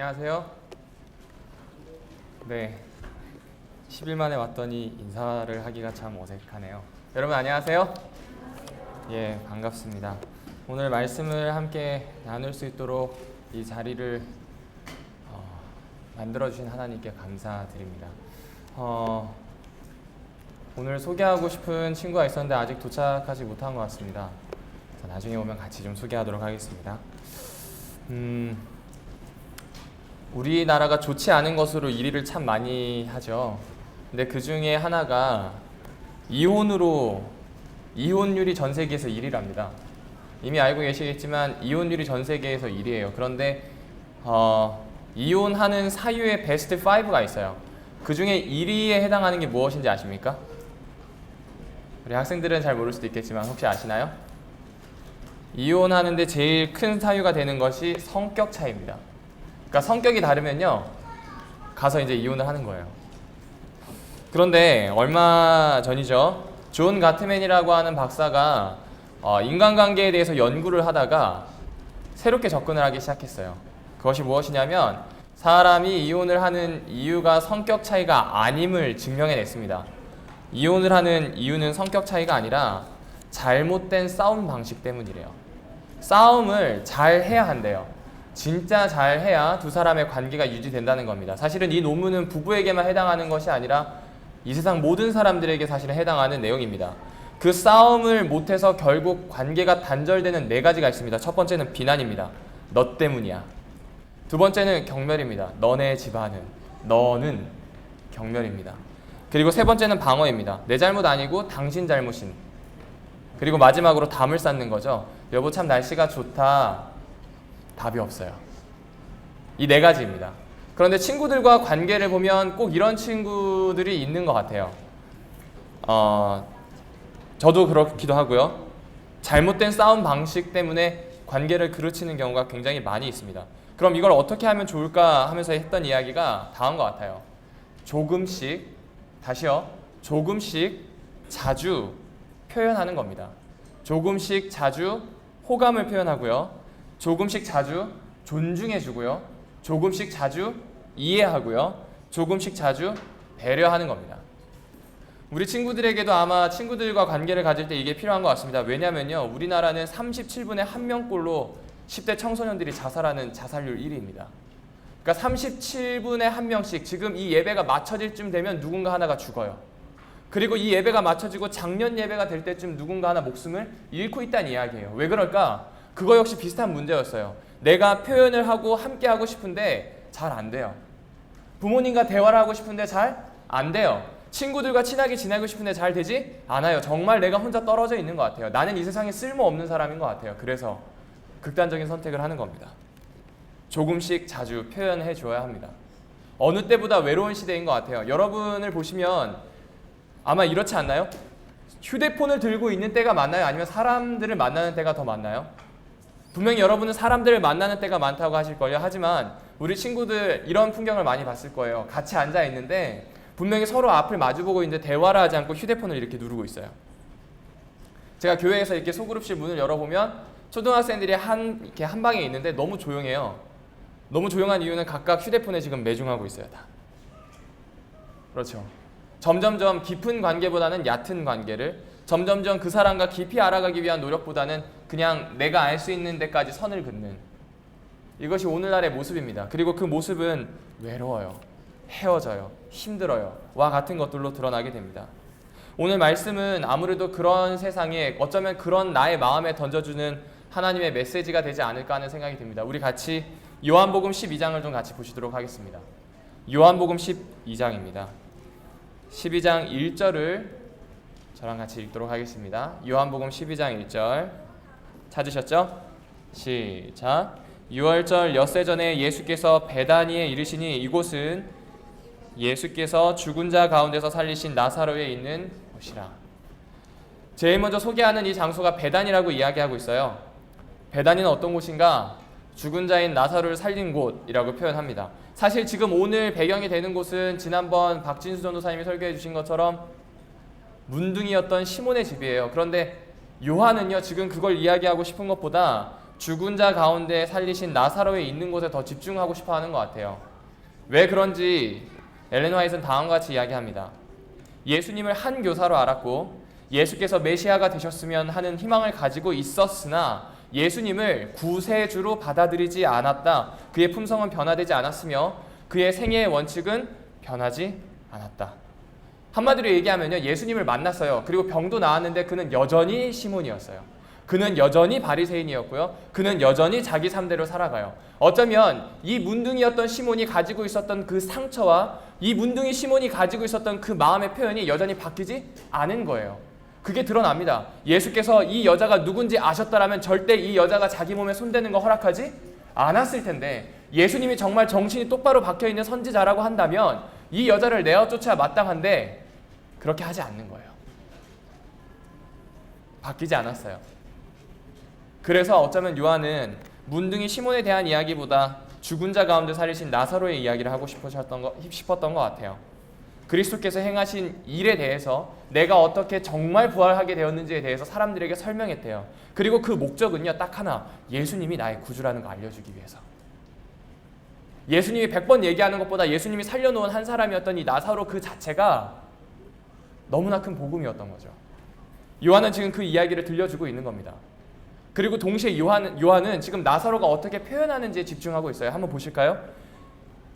안녕하세요. 네. 10일 만에 왔더니 인사를 하기가 참 어색하네요. 여러분 안녕하세요. 예, 반갑습니다. 오늘 말씀을 함께 나눌 수 있도록 이 자리를 어, 만들어 주신 하나님께 감사드립니다. 어, 오늘 소개하고 싶은 친구가 있었는데 아직 도착하지 못한 것 같습니다. 자, 나중에 오면 같이 좀 소개하도록 하겠습니다. 음, 우리나라가 좋지 않은 것으로 1위를 참 많이 하죠. 근데 그 중에 하나가 이혼으로 이혼율이 전 세계에서 1위랍니다. 이미 알고 계시겠지만 이혼율이 전 세계에서 1위예요. 그런데 어, 이혼하는 사유의 베스트 5가 있어요. 그 중에 1위에 해당하는 게 무엇인지 아십니까? 우리 학생들은 잘 모를 수도 있겠지만 혹시 아시나요? 이혼하는데 제일 큰 사유가 되는 것이 성격 차이입니다. 그러니까 성격이 다르면요 가서 이제 이혼을 하는 거예요. 그런데 얼마 전이죠 존 가트맨이라고 하는 박사가 어, 인간관계에 대해서 연구를 하다가 새롭게 접근을 하기 시작했어요. 그것이 무엇이냐면 사람이 이혼을 하는 이유가 성격 차이가 아님을 증명해냈습니다. 이혼을 하는 이유는 성격 차이가 아니라 잘못된 싸움 방식 때문이래요. 싸움을 잘 해야 한대요. 진짜 잘 해야 두 사람의 관계가 유지된다는 겁니다. 사실은 이 논문은 부부에게만 해당하는 것이 아니라 이 세상 모든 사람들에게 사실은 해당하는 내용입니다. 그 싸움을 못해서 결국 관계가 단절되는 네 가지가 있습니다. 첫 번째는 비난입니다. 너 때문이야. 두 번째는 경멸입니다. 너네 집안은. 너는 경멸입니다. 그리고 세 번째는 방어입니다. 내 잘못 아니고 당신 잘못인. 그리고 마지막으로 담을 쌓는 거죠. 여보 참 날씨가 좋다. 답이 없어요. 이 네 가지입니다. 그런데 친구들과 관계를 보면 꼭 이런 친구들이 있는 것 같아요. 어, 저도 그렇기도 하고요. 잘못된 싸움 방식 때문에 관계를 그르치는 경우가 굉장히 많이 있습니다. 그럼 이걸 어떻게 하면 좋을까 하면서 했던 이야기가 다음과 같아요. 조금씩, 다시요. 조금씩 자주 표현하는 겁니다. 조금씩 자주 호감을 표현하고요. 조금씩 자주 존중해 주고요. 조금씩 자주 이해하고요. 조금씩 자주 배려하는 겁니다. 우리 친구들에게도 아마 친구들과 관계를 가질 때 이게 필요한 것 같습니다. 왜냐면요. 우리나라는 37분의 1명꼴로 10대 청소년들이 자살하는 자살률 1위입니다. 그러니까 37분의 1명씩 지금 이 예배가 맞춰질 쯤 되면 누군가 하나가 죽어요. 그리고 이 예배가 맞춰지고 작년 예배가 될 때쯤 누군가 하나 목숨을 잃고 있다는 이야기예요. 왜 그럴까? 그거 역시 비슷한 문제였어요. 내가 표현을 하고 함께 하고 싶은데 잘 안 돼요. 부모님과 대화를 하고 싶은데 잘 안 돼요. 친구들과 친하게 지내고 싶은데 잘 되지 않아요. 정말 내가 혼자 떨어져 있는 것 같아요. 나는 이 세상에 쓸모없는 사람인 것 같아요. 그래서 극단적인 선택을 하는 겁니다. 조금씩 자주 표현해 줘야 합니다. 어느 때보다 외로운 시대인 것 같아요. 여러분을 보시면 아마 이렇지 않나요? 휴대폰을 들고 있는 때가 많나요? 아니면 사람들을 만나는 때가 더 많나요? 분명히 여러분은 사람들을 만나는 때가 많다고 하실 거예요. 하지만 우리 친구들 이런 풍경을 많이 봤을 거예요. 같이 앉아 있는데 분명히 서로 앞을 마주보고 있는데 대화를 하지 않고 휴대폰을 이렇게 누르고 있어요. 제가 교회에서 이렇게 소그룹실 문을 열어보면 초등학생들이 한 이렇게 한 방에 있는데 너무 조용해요. 너무 조용한 이유는 각각 휴대폰에 지금 매중하고 있어요. 다. 그렇죠. 점점점 깊은 관계보다는 얕은 관계를 점점점 그 사람과 깊이 알아가기 위한 노력보다는 그냥 내가 알 수 있는 데까지 선을 긋는 이것이 오늘날의 모습입니다. 그리고 그 모습은 외로워요. 헤어져요. 힘들어요. 와 같은 것들로 드러나게 됩니다. 오늘 말씀은 아무래도 그런 세상에 어쩌면 그런 나의 마음에 던져주는 하나님의 메시지가 되지 않을까 하는 생각이 듭니다. 우리 같이 요한복음 12장을 좀 같이 보시도록 하겠습니다. 요한복음 12장입니다. 12장 1절을 저랑 같이 읽도록 하겠습니다. 요한복음 12장 1절 찾으셨죠? 시작. 6월절 엿새 전에 예수께서 베다니에 이르시니 이곳은 예수께서 죽은 자 가운데서 살리신 나사로에 있는 곳이라. 제일 먼저 소개하는 이 장소가 베단이라고 이야기하고 있어요. 베단이는 어떤 곳인가? 죽은 자인 나사로를 살린 곳이라고 표현합니다. 사실 지금 오늘 배경이 되는 곳은 지난번 박진수 전도사님이 설교해 주신 것처럼 문둥이였던 시몬의 집이에요. 그런데 요한은요 지금 그걸 이야기하고 싶은 것보다 죽은 자 가운데 살리신 나사로에 있는 곳에 더 집중하고 싶어 하는 것 같아요. 왜 그런지 엘렌 화이트는 다음과 같이 이야기합니다. 예수님을 한 교사로 알았고 예수께서 메시아가 되셨으면 하는 희망을 가지고 있었으나 예수님을 구세주로 받아들이지 않았다. 그의 품성은 변화되지 않았으며 그의 생애의 원칙은 변하지 않았다. 한마디로 얘기하면요. 예수님을 만났어요. 그리고 병도 나았는데 그는 여전히 시몬이었어요. 그는 여전히 바리새인이었고요. 그는 여전히 자기 삶대로 살아가요. 어쩌면 이 문둥이였던 시몬이 가지고 있었던 그 상처와 이 문둥이 시몬이 가지고 있었던 그 마음의 표현이 여전히 바뀌지 않은 거예요. 그게 드러납니다. 예수께서 이 여자가 누군지 아셨다라면 절대 이 여자가 자기 몸에 손대는 거 허락하지 않았을 텐데 예수님이 정말 정신이 똑바로 박혀 있는 선지자라고 한다면 이 여자를 내어 쫓아야 마땅한데 그렇게 하지 않는 거예요. 바뀌지 않았어요. 그래서 어쩌면 요한은 문둥이 시몬에 대한 이야기보다 죽은 자 가운데 살리신 나사로의 이야기를 하고 싶으셨던 거, 싶었던 것 같아요. 그리스도께서 행하신 일에 대해서 내가 어떻게 정말 부활하게 되었는지에 대해서 사람들에게 설명했대요. 그리고 그 목적은요, 딱 하나. 예수님이 나의 구주라는 거 알려주기 위해서. 예수님이 100번 얘기하는 것보다 예수님이 살려놓은 한 사람이었던 이 나사로 그 자체가 너무나 큰 복음이었던 거죠. 요한은 지금 그 이야기를 들려주고 있는 겁니다. 그리고 동시에 요한, 요한은 지금 나사로가 어떻게 표현하는지에 집중하고 있어요. 한번 보실까요?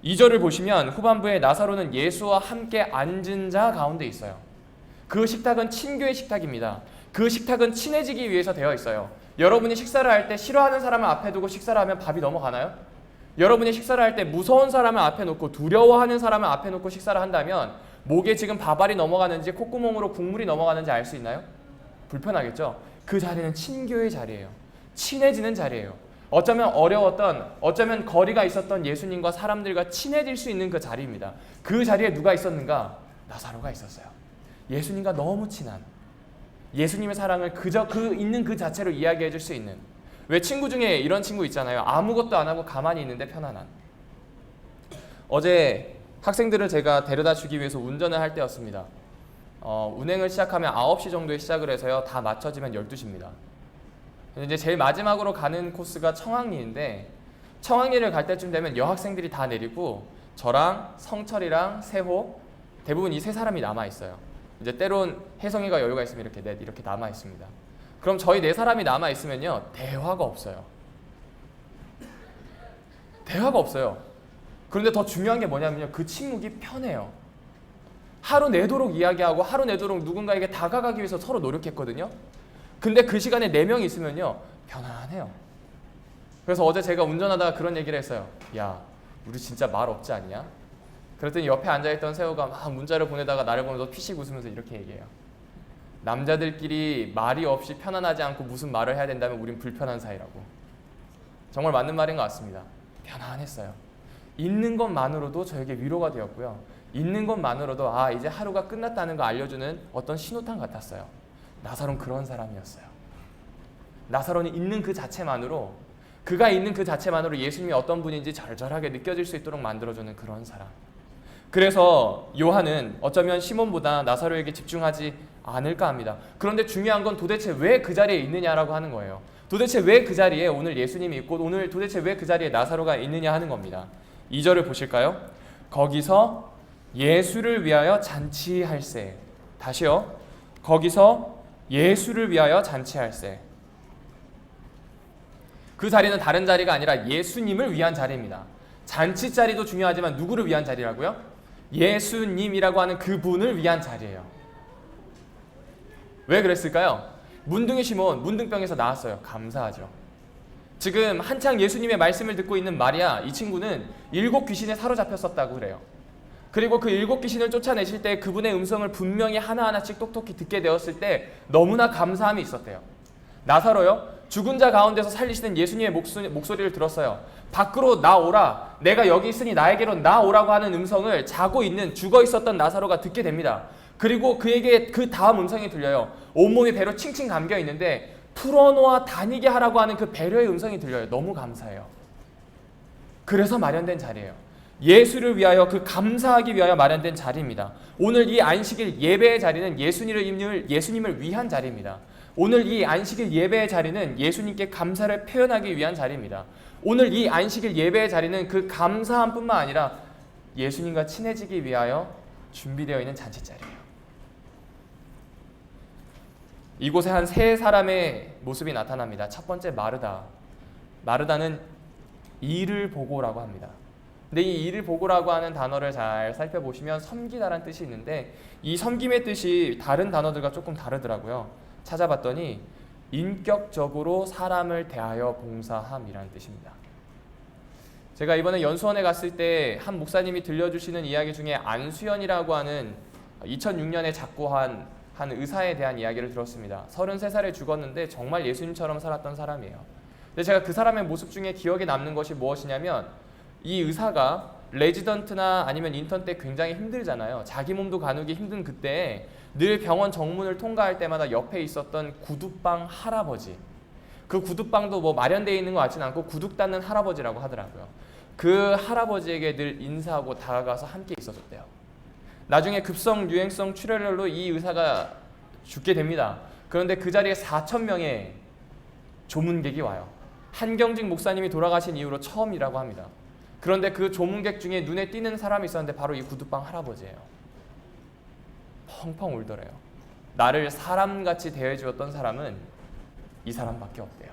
2절을 보시면 후반부에 나사로는 예수와 함께 앉은 자 가운데 있어요. 그 식탁은 친교의 식탁입니다. 그 식탁은 친해지기 위해서 되어 있어요. 여러분이 식사를 할 때 싫어하는 사람을 앞에 두고 식사를 하면 밥이 넘어가나요? 여러분이 식사를 할 때 무서운 사람을 앞에 놓고 두려워하는 사람을 앞에 놓고 식사를 한다면 목에 지금 밥알이 넘어가는지 콧구멍으로 국물이 넘어가는지 알 수 있나요? 불편하겠죠? 그 자리는 친교의 자리예요. 친해지는 자리예요. 어쩌면 어려웠던, 어쩌면 거리가 있었던 예수님과 사람들과 친해질 수 있는 그 자리입니다. 그 자리에 누가 있었는가? 나사로가 있었어요. 예수님과 너무 친한. 예수님의 사랑을 그저 그 있는 그 자체로 이야기해 줄 수 있는. 왜 친구 중에 이런 친구 있잖아요. 아무것도 안 하고 가만히 있는데 편안한. 어제 학생들을 제가 데려다 주기 위해서 운전을 할 때였습니다. 어, 운행을 시작하면 9시 정도에 시작을 해서요. 다 맞춰지면 12시입니다. 이제 제일 마지막으로 가는 코스가 청학리인데 청학리를 갈 때쯤 되면 여학생들이 다 내리고 저랑 성철이랑 세호 대부분 이 세 사람이 남아 있어요. 이제 때론 혜성이가 여유가 있으면 이렇게 넷 이렇게 남아 있습니다. 그럼 저희 네 사람이 남아 있으면요 대화가 없어요. 대화가 없어요. 그런데 더 중요한 게 뭐냐면요 그 침묵이 편해요. 하루 내도록 이야기하고 하루 내도록 누군가에게 다가가기 위해서 서로 노력했거든요. 근데 그 시간에 네 명이 있으면요 편안해요. 그래서 어제 제가 운전하다가 그런 얘기를 했어요. 야, 우리 진짜 말 없지 않냐? 그랬더니 옆에 앉아있던 세호가 막 문자를 보내다가 나를 보면서 피식 웃으면서 이렇게 얘기해요. 남자들끼리 말이 없이 편안하지 않고 무슨 말을 해야 된다면 우린 불편한 사이라고. 정말 맞는 말인 것 같습니다. 편안했어요. 있는 것만으로도 저에게 위로가 되었고요. 있는 것만으로도 아 이제 하루가 끝났다는 거 알려주는 어떤 신호탄 같았어요. 나사로는 그런 사람이었어요. 나사로는 있는 그 자체만으로 그가 있는 그 자체만으로 예수님이 어떤 분인지 절절하게 느껴질 수 있도록 만들어주는 그런 사람. 그래서 요한은 어쩌면 시몬보다 나사로에게 집중하지 않을까 합니다. 그런데 중요한 건 도대체 왜 그 자리에 있느냐라고 하는 거예요. 도대체 왜 그 자리에 오늘 예수님이 있고 오늘 도대체 왜 그 자리에 나사로가 있느냐 하는 겁니다. 2절을 보실까요? 거기서 예수를 위하여 잔치할세. 다시요. 거기서 예수를 위하여 잔치할세. 그 자리는 다른 자리가 아니라 예수님을 위한 자리입니다. 잔치 자리도 중요하지만 누구를 위한 자리라고요? 예수님이라고 하는 그분을 위한 자리예요. 왜 그랬을까요? 문둥이 시몬 문둥병에서 나왔어요. 감사하죠. 지금 한창 예수님의 말씀을 듣고 있는 마리아 이 친구는 일곱 귀신에 사로잡혔었다고 그래요. 그리고 그 일곱 귀신을 쫓아내실 때 그분의 음성을 분명히 하나하나씩 똑똑히 듣게 되었을 때 너무나 감사함이 있었대요. 나사로요. 죽은 자 가운데서 살리시는 예수님의 목소리, 목소리를 들었어요. 밖으로 나오라. 내가 여기 있으니 나에게로 나오라고 하는 음성을 자고 있는 죽어 있었던 나사로가 듣게 됩니다. 그리고 그에게 그 다음 음성이 들려요. 온몸이 배로 칭칭 감겨 있는데 풀어놓아 다니게 하라고 하는 그 배려의 음성이 들려요. 너무 감사해요. 그래서 마련된 자리예요. 예수를 위하여 그 감사하기 위하여 마련된 자리입니다. 오늘 이 안식일 예배의 자리는 예수님을 예수님을 위한 자리입니다. 오늘 이 안식일 예배의 자리는 예수님께 감사를 표현하기 위한 자리입니다. 오늘 이 안식일 예배의 자리는 그 감사함뿐만 아니라 예수님과 친해지기 위하여 준비되어 있는 잔치 자리예요. 이곳에 한 세 사람의 모습이 나타납니다. 첫 번째 마르다. 마르다는 일을 보고라고 합니다. 근데 이 일을 보고라고 하는 단어를 잘 살펴보시면 섬기다란 뜻이 있는데 이 섬김의 뜻이 다른 단어들과 조금 다르더라고요. 찾아봤더니 인격적으로 사람을 대하여 봉사함이라는 뜻입니다. 제가 이번에 연수원에 갔을 때 한 목사님이 들려주시는 이야기 중에 안수연이라고 하는 2006년에 작고한 한 의사에 대한 이야기를 들었습니다. 33살에 죽었는데 정말 예수님처럼 살았던 사람이에요. 근데 제가 그 사람의 모습 중에 기억에 남는 것이 무엇이냐면 이 의사가 레지던트나 아니면 인턴 때 굉장히 힘들잖아요. 자기 몸도 가누기 힘든 그때 늘 병원 정문을 통과할 때마다 옆에 있었던 구두방 할아버지. 그 구두방도 뭐 마련되어 있는 것 같지는 않고 구둑 닫는 할아버지라고 하더라고요. 그 할아버지에게 늘 인사하고 다가가서 함께 있어줬대요. 나중에 급성 유행성 출혈로 이 의사가 죽게 됩니다. 그런데 그 자리에 4천 명의 조문객이 와요. 한경직 목사님이 돌아가신 이후로 처음이라고 합니다. 그런데 그 조문객 중에 눈에 띄는 사람이 있었는데 바로 이 구두방 할아버지예요. 펑펑 울더래요. 나를 사람같이 대해주었던 사람은 이 사람밖에 없대요.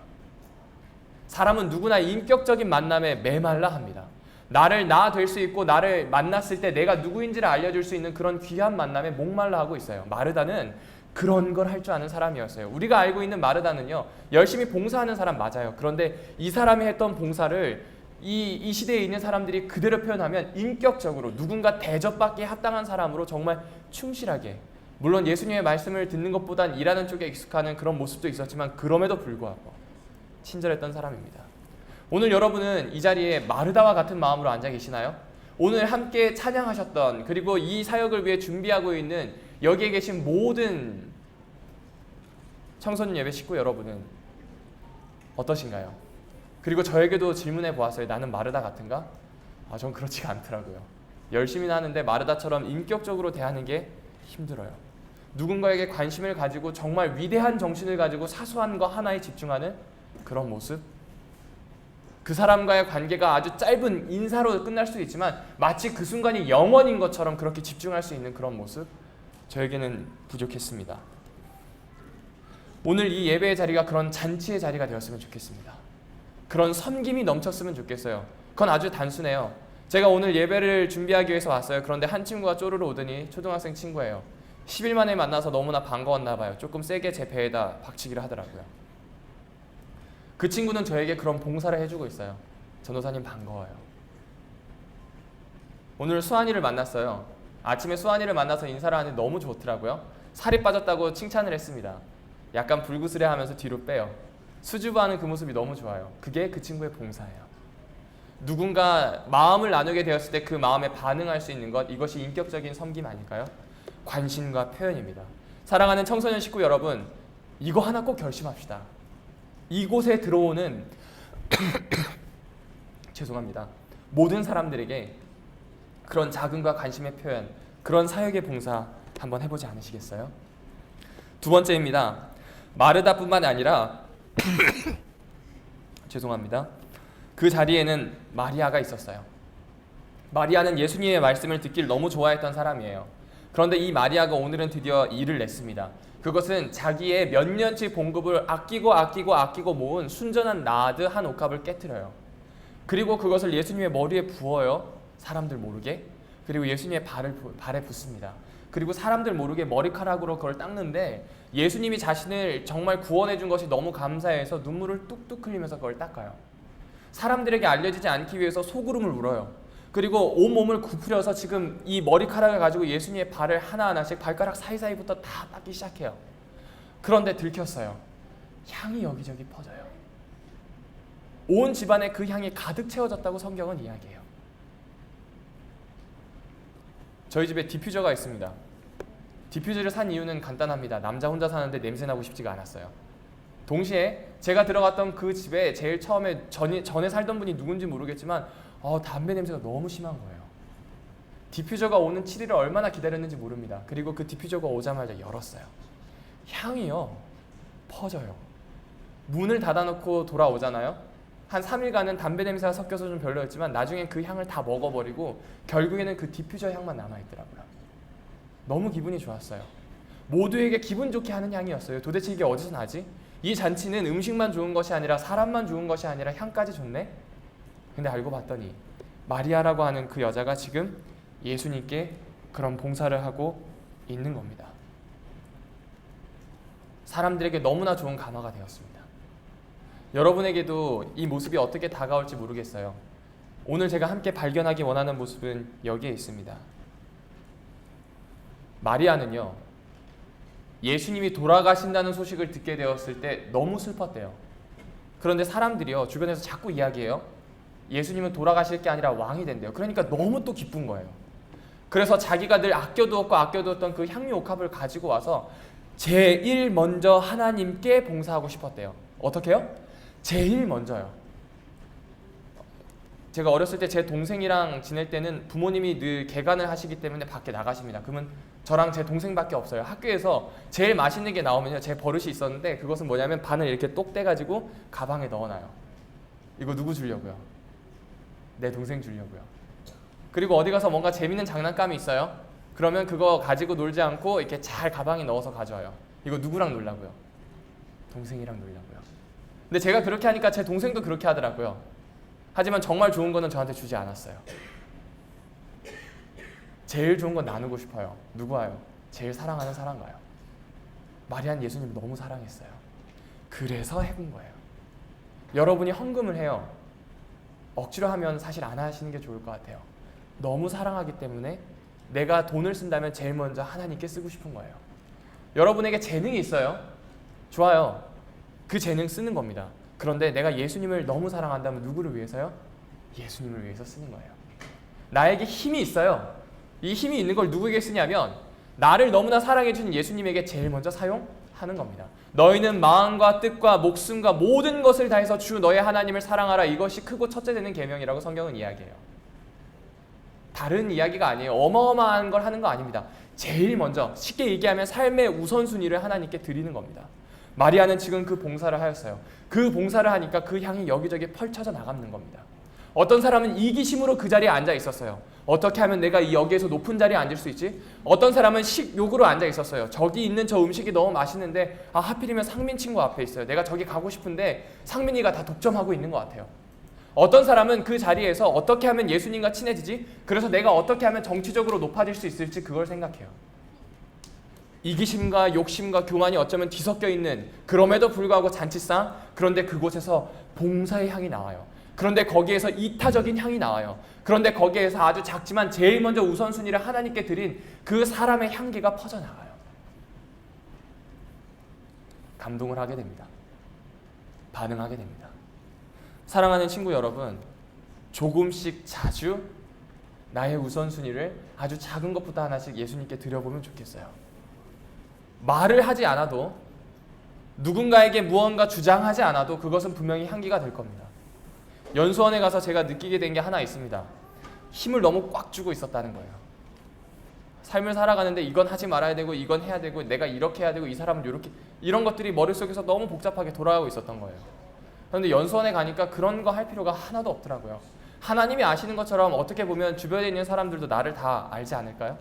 사람은 누구나 인격적인 만남에 메말라 합니다. 나를 나 될 수 있고 나를 만났을 때 내가 누구인지를 알려줄 수 있는 그런 귀한 만남에 목말라 하고 있어요. 마르다는 그런 걸 할 줄 아는 사람이었어요. 우리가 알고 있는 마르다는요, 열심히 봉사하는 사람 맞아요. 그런데 이 사람이 했던 봉사를 이, 이 시대에 있는 사람들이 그대로 표현하면 인격적으로 누군가 대접받기에 합당한 사람으로 정말 충실하게 물론 예수님의 말씀을 듣는 것보단 일하는 쪽에 익숙하는 그런 모습도 있었지만 그럼에도 불구하고 친절했던 사람입니다. 오늘 여러분은 이 자리에 마르다와 같은 마음으로 앉아 계시나요? 오늘 함께 찬양하셨던 그리고 이 사역을 위해 준비하고 있는 여기에 계신 모든 청소년 예배 식구 여러분은 어떠신가요? 그리고 저에게도 질문해 보았어요. 나는 마르다 같은가? 아, 전 그렇지가 않더라고요. 열심히 하는데 마르다처럼 인격적으로 대하는 게 힘들어요. 누군가에게 관심을 가지고 정말 위대한 정신을 가지고 사소한 거 하나에 집중하는 그런 모습. 그 사람과의 관계가 아주 짧은 인사로 끝날 수도 있지만 마치 그 순간이 영원인 것처럼 그렇게 집중할 수 있는 그런 모습. 저에게는 부족했습니다. 오늘 이 예배의 자리가 그런 잔치의 자리가 되었으면 좋겠습니다. 그런 섬김이 넘쳤으면 좋겠어요. 그건 아주 단순해요. 제가 오늘 예배를 준비하기 위해서 왔어요. 그런데 한 친구가 쪼르르 오더니 초등학생 친구예요. 10일 만에 만나서 너무나 반가웠나 봐요. 조금 세게 제 배에다 박치기를 하더라고요. 그 친구는 저에게 그런 봉사를 해주고 있어요. 전도사님 반가워요. 오늘 수환이를 만났어요. 아침에 수환이를 만나서 인사를 하는데 너무 좋더라고요. 살이 빠졌다고 칭찬을 했습니다. 약간 불구스레 하면서 뒤로 빼요. 수줍어하는 그 모습이 너무 좋아요. 그게 그 친구의 봉사예요. 누군가 마음을 나누게 되었을 때 그 마음에 반응할 수 있는 것 이것이 인격적인 섬김 아닐까요? 관심과 표현입니다. 사랑하는 청소년 식구 여러분, 이거 하나 꼭 결심합시다. 이곳에 들어오는 죄송합니다. 모든 사람들에게 그런 자금과 관심의 표현, 그런 사역의 봉사 한번 해보지 않으시겠어요? 두 번째입니다. 마르다뿐만 아니라 죄송합니다. 그 자리에는 마리아가 있었어요. 마리아는 예수님의 말씀을 듣길 너무 좋아했던 사람이에요. 그런데 이 마리아가 오늘은 드디어 일을 냈습니다. 그것은 자기의 몇 년치 봉급을 아끼고 아끼고 아끼고 모은 순전한 나드 한 옥합을 깨뜨려요. 그리고 그것을 예수님의 머리에 부어요. 사람들 모르게. 그리고 예수님의 발을, 발에 붓습니다. 그리고 사람들 모르게 머리카락으로 그걸 닦는데 예수님이 자신을 정말 구원해 준 것이 너무 감사해서 눈물을 뚝뚝 흘리면서 그걸 닦아요. 사람들에게 알려지지 않기 위해서 소구름을 울어요. 그리고 온몸을 구부려서 지금 이 머리카락을 가지고 예수님의 발을 하나하나씩 발가락 사이사이부터 다 닦기 시작해요. 그런데 들켰어요. 향이 여기저기 퍼져요. 온 집안에 그 향이 가득 채워졌다고 성경은 이야기해요. 저희 집에 디퓨저가 있습니다. 디퓨저를 산 이유는 간단합니다. 남자 혼자 사는데 냄새 나고 싶지가 않았어요. 동시에 제가 들어갔던 그 집에 제일 처음에 전에, 전에 살던 분이 누군지 모르겠지만 어, 담배 냄새가 너무 심한 거예요. 디퓨저가 오는 7일을 얼마나 기다렸는지 모릅니다. 그리고 그 디퓨저가 오자마자 열었어요. 향이요. 퍼져요. 문을 닫아놓고 돌아오잖아요. 한 3일간은 담배 냄새가 섞여서 좀 별로였지만 나중엔 그 향을 다 먹어버리고 결국에는 그 디퓨저 향만 남아있더라고요. 너무 기분이 좋았어요. 모두에게 기분 좋게 하는 향이었어요. 도대체 이게 어디서 나지? 이 잔치는 음식만 좋은 것이 아니라 사람만 좋은 것이 아니라 향까지 좋네? 근데 알고 봤더니 마리아라고 하는 그 여자가 지금 예수님께 그런 봉사를 하고 있는 겁니다. 사람들에게 너무나 좋은 감화가 되었습니다. 여러분에게도 이 모습이 어떻게 다가올지 모르겠어요. 오늘 제가 함께 발견하기 원하는 모습은 여기에 있습니다. 마리아는요, 예수님이 돌아가신다는 소식을 듣게 되었을 때 너무 슬펐대요. 그런데 사람들이요, 주변에서 자꾸 이야기해요. 예수님은 돌아가실 게 아니라 왕이 된대요. 그러니까 너무 또 기쁜 거예요. 그래서 자기가 늘 아껴두었고 아껴두었던 그 향유 옥합을 가지고 와서 제일 먼저 하나님께 봉사하고 싶었대요. 어떻게요? 제일 먼저요. 제가 어렸을 때 제 동생이랑 지낼 때는 부모님이 늘 개간을 하시기 때문에 밖에 나가십니다. 그러면 저랑 제 동생밖에 없어요. 학교에서 제일 맛있는 게 나오면요. 제 버릇이 있었는데 그것은 뭐냐면 반을 이렇게 똑 떼가지고 가방에 넣어놔요. 이거 누구 주려고요? 내 동생 주려고요. 그리고 어디 가서 뭔가 재밌는 장난감이 있어요. 그러면 그거 가지고 놀지 않고 이렇게 잘 가방에 넣어서 가져와요. 이거 누구랑 놀라고요? 동생이랑 놀라고요. 근데 제가 그렇게 하니까 제 동생도 그렇게 하더라고요. 하지만 정말 좋은 거는 저한테 주지 않았어요. 제일 좋은 건 나누고 싶어요. 누구와요? 제일 사랑하는 사람과요. 마리안 예수님 너무 사랑했어요. 그래서 해본 거예요. 여러분이 헌금을 해요. 억지로 하면 사실 안 하시는 게 좋을 것 같아요. 너무 사랑하기 때문에 내가 돈을 쓴다면 제일 먼저 하나님께 쓰고 싶은 거예요. 여러분에게 재능이 있어요. 좋아요. 그 재능 쓰는 겁니다. 그런데 내가 예수님을 너무 사랑한다면 누구를 위해서요? 예수님을 위해서 쓰는 거예요. 나에게 힘이 있어요. 이 힘이 있는 걸 누구에게 쓰냐면 나를 너무나 사랑해 주는 예수님에게 제일 먼저 사용 하는 겁니다. 너희는 마음과 뜻과 목숨과 모든 것을 다해서 주 너의 하나님을 사랑하라. 이것이 크고 첫째 되는 계명이라고 성경은 이야기해요. 다른 이야기가 아니에요. 어마어마한 걸 하는 거 아닙니다. 제일 먼저 쉽게 얘기하면 삶의 우선순위를 하나님께 드리는 겁니다. 마리아는 지금 그 봉사를 하였어요. 그 봉사를 하니까 그 향이 여기저기 펼쳐져 나가는 겁니다. 어떤 사람은 이기심으로 그 자리에 앉아 있었어요. 어떻게 하면 내가 이 여기에서 높은 자리에 앉을 수 있지? 어떤 사람은 식욕으로 앉아 있었어요. 저기 있는 저 음식이 너무 맛있는데 아 하필이면 상민 친구 앞에 있어요. 내가 저기 가고 싶은데 상민이가 다 독점하고 있는 것 같아요. 어떤 사람은 그 자리에서 어떻게 하면 예수님과 친해지지? 그래서 내가 어떻게 하면 정치적으로 높아질 수 있을지 그걸 생각해요. 이기심과 욕심과 교만이 어쩌면 뒤섞여 있는 그럼에도 불구하고 잔치상 그런데 그곳에서 봉사의 향이 나와요. 그런데 거기에서 이타적인 향이 나와요. 그런데 거기에서 아주 작지만 제일 먼저 우선순위를 하나님께 드린 그 사람의 향기가 퍼져나가요. 감동을 하게 됩니다. 반응하게 됩니다. 사랑하는 친구 여러분, 조금씩 자주 나의 우선순위를 아주 작은 것부터 하나씩 예수님께 드려보면 좋겠어요. 말을 하지 않아도 누군가에게 무언가 주장하지 않아도 그것은 분명히 향기가 될 겁니다. 연수원에 가서 제가 느끼게 된 게 하나 있습니다. 힘을 너무 꽉 주고 있었다는 거예요. 삶을 살아가는데 이건 하지 말아야 되고 이건 해야 되고 내가 이렇게 해야 되고 이 사람은 이렇게 이런 것들이 머릿속에서 너무 복잡하게 돌아가고 있었던 거예요. 그런데 연수원에 가니까 그런 거 할 필요가 하나도 없더라고요. 하나님이 아시는 것처럼 어떻게 보면 주변에 있는 사람들도 나를 다 알지 않을까요?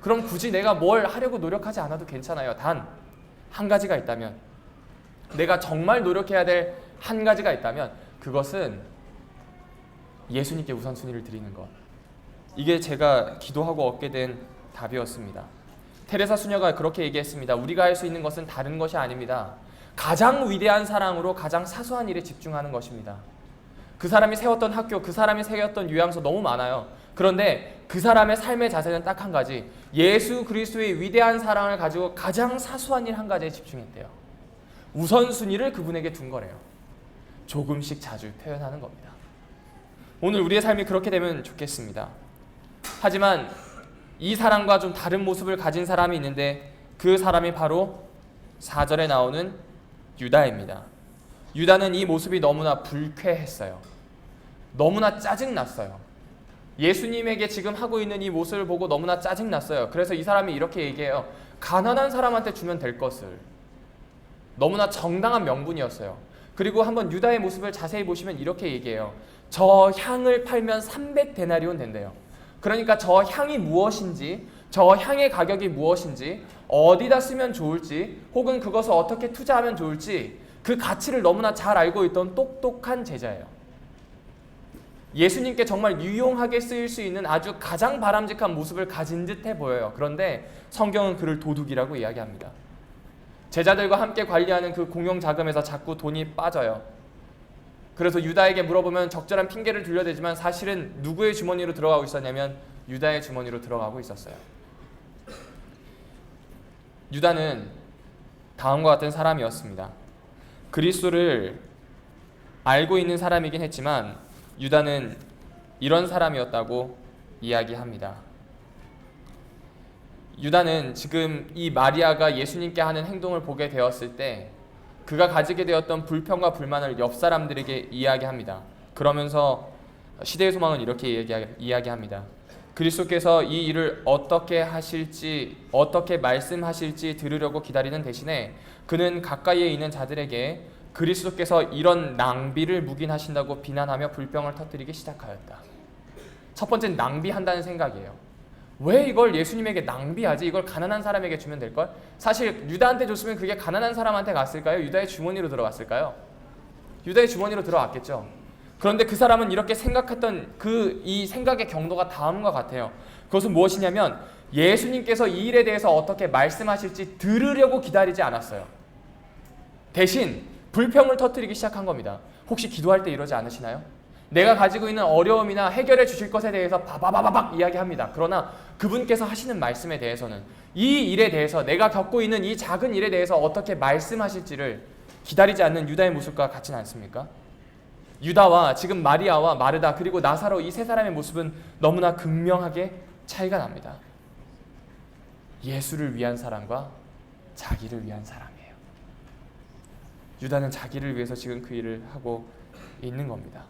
그럼 굳이 내가 뭘 하려고 노력하지 않아도 괜찮아요. 단 한 가지가 있다면 내가 정말 노력해야 될 한 가지가 있다면 그것은 예수님께 우선순위를 드리는 것. 이게 제가 기도하고 얻게 된 답이었습니다. 테레사 수녀가 그렇게 얘기했습니다. 우리가 할 수 있는 것은 다른 것이 아닙니다. 가장 위대한 사랑으로 가장 사소한 일에 집중하는 것입니다. 그 사람이 세웠던 학교, 그 사람이 세웠던 유양소 너무 많아요. 그런데 그 사람의 삶의 자세는 딱 한 가지. 예수 그리스도의 위대한 사랑을 가지고 가장 사소한 일 한 가지에 집중했대요. 우선순위를 그분에게 둔 거래요. 조금씩 자주 표현하는 겁니다. 오늘 우리의 삶이 그렇게 되면 좋겠습니다. 하지만 이 사람과 좀 다른 모습을 가진 사람이 있는데 그 사람이 바로 4절에 나오는 유다입니다. 유다는 이 모습이 너무나 불쾌했어요. 너무나 짜증났어요. 예수님에게 지금 하고 있는 이 모습을 보고 너무나 짜증났어요. 그래서 이 사람이 이렇게 얘기해요. 가난한 사람한테 주면 될 것을 너무나 정당한 명분이었어요. 그리고 한번 유다의 모습을 자세히 보시면 이렇게 얘기해요. 저 향을 팔면 300데나리온 된대요. 그러니까 저 향이 무엇인지, 저 향의 가격이 무엇인지, 어디다 쓰면 좋을지, 혹은 그것을 어떻게 투자하면 좋을지 그 가치를 너무나 잘 알고 있던 똑똑한 제자예요. 예수님께 정말 유용하게 쓰일 수 있는 아주 가장 바람직한 모습을 가진 듯해 보여요. 그런데 성경은 그를 도둑이라고 이야기합니다. 제자들과 함께 관리하는 그 공용 자금에서 자꾸 돈이 빠져요. 그래서 유다에게 물어보면 적절한 핑계를 들려대지만 사실은 누구의 주머니로 들어가고 있었냐면 유다의 주머니로 들어가고 있었어요. 유다는 다음과 같은 사람이었습니다. 그리스도를 알고 있는 사람이긴 했지만 유다는 이런 사람이었다고 이야기합니다. 유다는 지금 이 마리아가 예수님께 하는 행동을 보게 되었을 때 그가 가지게 되었던 불평과 불만을 옆 사람들에게 이야기합니다. 그러면서 시대의 소망은 이렇게 이야기, 합니다 그리스도께서 이 일을 어떻게 하실지 어떻게 말씀하실지 들으려고 기다리는 대신에 그는 가까이에 있는 자들에게 그리스도께서 이런 낭비를 묵인하신다고 비난하며 불평을 터뜨리기 시작하였다. 첫 번째는 낭비한다는 생각이에요. 왜 이걸 예수님에게 낭비하지? 이걸 가난한 사람에게 주면 될 걸? 사실 유다한테 줬으면 그게 가난한 사람한테 갔을까요? 유다의 주머니로 들어갔을까요? 유다의 주머니로 들어갔겠죠. 그런데 그 사람은 이렇게 생각했던 그 이 생각의 경도가 다음과 같아요. 그것은 무엇이냐면 예수님께서 이 일에 대해서 어떻게 말씀하실지 들으려고 기다리지 않았어요. 대신 불평을 터뜨리기 시작한 겁니다. 혹시 기도할 때 이러지 않으시나요? 내가 가지고 있는 어려움이나 해결해 주실 것에 대해서 바바바바박 이야기합니다. 그러나 그분께서 하시는 말씀에 대해서는 이 일에 대해서 내가 겪고 있는 이 작은 일에 대해서 어떻게 말씀하실지를 기다리지 않는 유다의 모습과 같지는 않습니까? 유다와 지금 마리아와 마르다 그리고 나사로 이 세 사람의 모습은 너무나 극명하게 차이가 납니다. 예수를 위한 사람과 자기를 위한 사람이에요. 유다는 자기를 위해서 지금 그 일을 하고 있는 겁니다.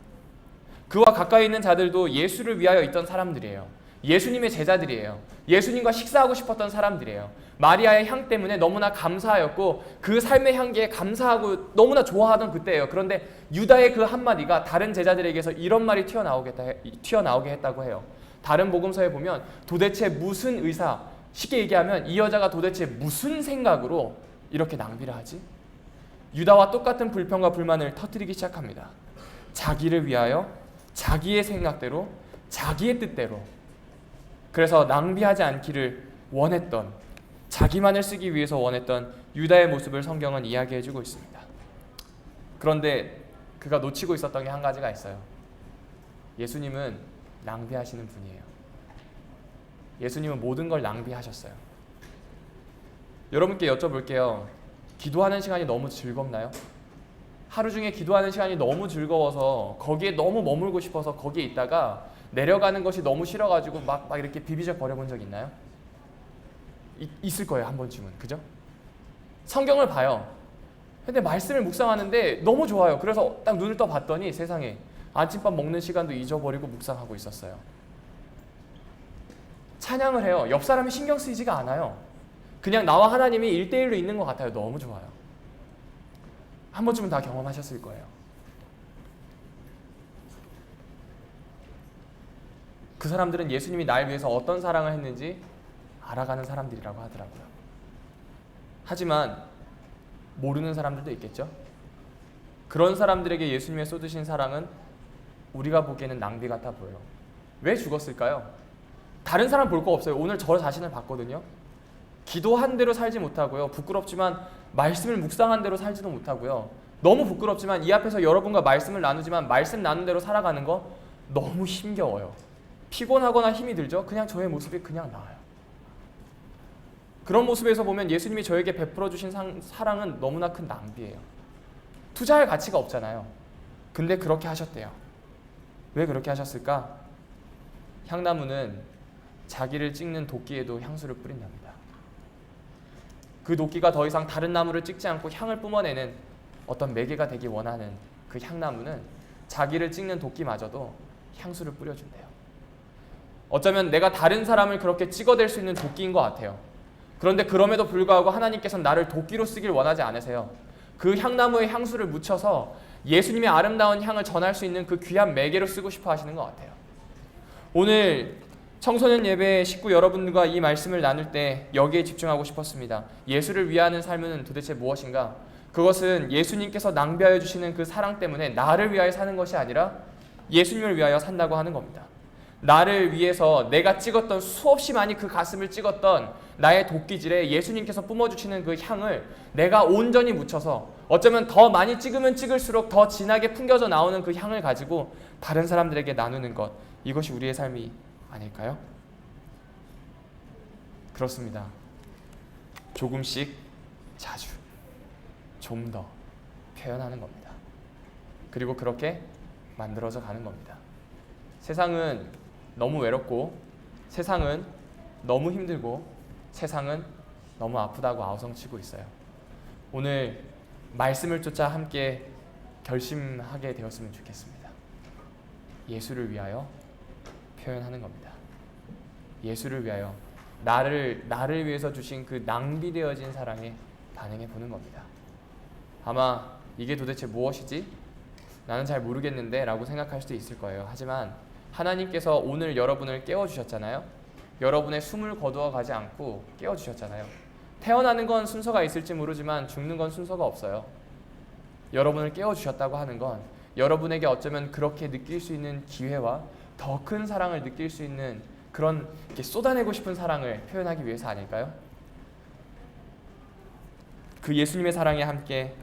그와 가까이 있는 자들도 예수를 위하여 있던 사람들이에요. 예수님의 제자들이에요. 예수님과 식사하고 싶었던 사람들이에요. 마리아의 향 때문에 너무나 감사하였고 그 삶의 향기에 감사하고 너무나 좋아하던 그때예요. 그런데 유다의 그 한마디가 다른 제자들에게서 이런 말이 튀어나오겠다 튀어나오게 했다고 해요. 다른 복음서에 보면 도대체 무슨 의사 쉽게 얘기하면 이 여자가 도대체 무슨 생각으로 이렇게 낭비를 하지? 유다와 똑같은 불평과 불만을 터뜨리기 시작합니다. 자기를 위하여 자기의 생각대로 자기의 뜻대로 그래서 낭비하지 않기를 원했던 자기만을 쓰기 위해서 원했던 유다의 모습을 성경은 이야기해 주고 있습니다. 그런데 그가 놓치고 있었던 게 한 가지가 있어요. 예수님은 낭비하시는 분이에요. 예수님은 모든 걸 낭비하셨어요. 여러분께 여쭤볼게요. 기도하는 시간이 너무 즐겁나요? 하루 중에 기도하는 시간이 너무 즐거워서 거기에 너무 머물고 싶어서 거기에 있다가 내려가는 것이 너무 싫어가지고 막, 막 이렇게 비비적 거려본 적 있나요? 이, 있을 거예요 한 번쯤은 그죠? 성경을 봐요. 근데 말씀을 묵상하는데 너무 좋아요. 그래서 딱 눈을 떠 봤더니 세상에 아침밥 먹는 시간도 잊어버리고 묵상하고 있었어요. 찬양을 해요. 옆 사람이 신경 쓰이지가 않아요. 그냥 나와 하나님이 일대일로 있는 것 같아요. 너무 좋아요. 한 번쯤은 다 경험하셨을 거예요. 그 사람들은 예수님이 날 위해서 어떤 사랑을 했는지 알아가는 사람들이라고 하더라고요. 하지만 모르는 사람들도 있겠죠. 그런 사람들에게 예수님의 쏟으신 사랑은 우리가 보기에는 낭비 같아 보여요. 왜 죽었을까요? 다른 사람 볼 거 없어요. 오늘 저 자신을 봤거든요. 기도한 대로 살지 못하고요. 부끄럽지만 말씀을 묵상한 대로 살지도 못하고요. 너무 부끄럽지만 이 앞에서 여러분과 말씀을 나누지만 말씀 나눈 대로 살아가는 거 너무 힘겨워요. 피곤하거나 힘이 들죠? 그냥 저의 모습이 그냥 나와요. 그런 모습에서 보면 예수님이 저에게 베풀어 주신 사랑은 너무나 큰 낭비예요. 투자할 가치가 없잖아요. 근데 그렇게 하셨대요. 왜 그렇게 하셨을까? 향나무는 자기를 찍는 도끼에도 향수를 뿌린답니다. 그 도끼가 더 이상 다른 나무를 찍지 않고 향을 뿜어내는 어떤 매개가 되기 원하는 그 향나무는 자기를 찍는 도끼마저도 향수를 뿌려준대요. 어쩌면 내가 다른 사람을 그렇게 찍어댈 수 있는 도끼인 것 같아요. 그런데 그럼에도 불구하고 하나님께서는 나를 도끼로 쓰길 원하지 않으세요. 그 향나무의 향수를 묻혀서 예수님의 아름다운 향을 전할 수 있는 그 귀한 매개로 쓰고 싶어 하시는 것 같아요. 오늘 청소년 예배 식구 여러분과 이 말씀을 나눌 때 여기에 집중하고 싶었습니다. 예수를 위하는 삶은 도대체 무엇인가? 그것은 예수님께서 낭비하여 주시는 그 사랑 때문에 나를 위하여 사는 것이 아니라 예수님을 위하여 산다고 하는 겁니다. 나를 위해서 내가 찍었던 수없이 많이 그 가슴을 찍었던 나의 도끼질에 예수님께서 뿜어주시는 그 향을 내가 온전히 묻혀서 어쩌면 더 많이 찍으면 찍을수록 더 진하게 풍겨져 나오는 그 향을 가지고 다른 사람들에게 나누는 것 이것이 우리의 삶이 아닐까요? 그렇습니다. 조금씩 자주 좀 더 표현하는 겁니다. 그리고 그렇게 만들어져 가는 겁니다. 세상은 너무 외롭고 세상은 너무 힘들고 세상은 너무 아프다고 아우성치고 있어요. 오늘 말씀을 쫓아 함께 결심하게 되었으면 좋겠습니다. 예수를 위하여 표현하는 겁니다. 예수를 위하여 나를 나를 위해서 주신 그 낭비되어진 사랑에 반응해 보는 겁니다. 아마 이게 도대체 무엇이지? 나는 잘 모르겠는데라고 생각할 수도 있을 거예요. 하지만 하나님께서 오늘 여러분을 깨워 주셨잖아요. 여러분의 숨을 거두어 가지 않고 깨워 주셨잖아요. 태어나는 건 순서가 있을지 모르지만 죽는 건 순서가 없어요. 여러분을 깨워 주셨다고 하는 건 여러분에게 어쩌면 그렇게 느낄 수 있는 기회와 더 큰 사랑을 느낄 수 있는 그런 쏟아내고 싶은 사랑을 표현하기 위해서 아닐까요? 그 예수님의 사랑에 함께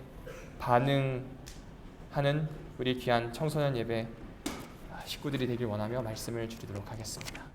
반응하는 우리 귀한 청소년 예배 식구들이 되길 원하며 말씀을 줄이도록 하겠습니다.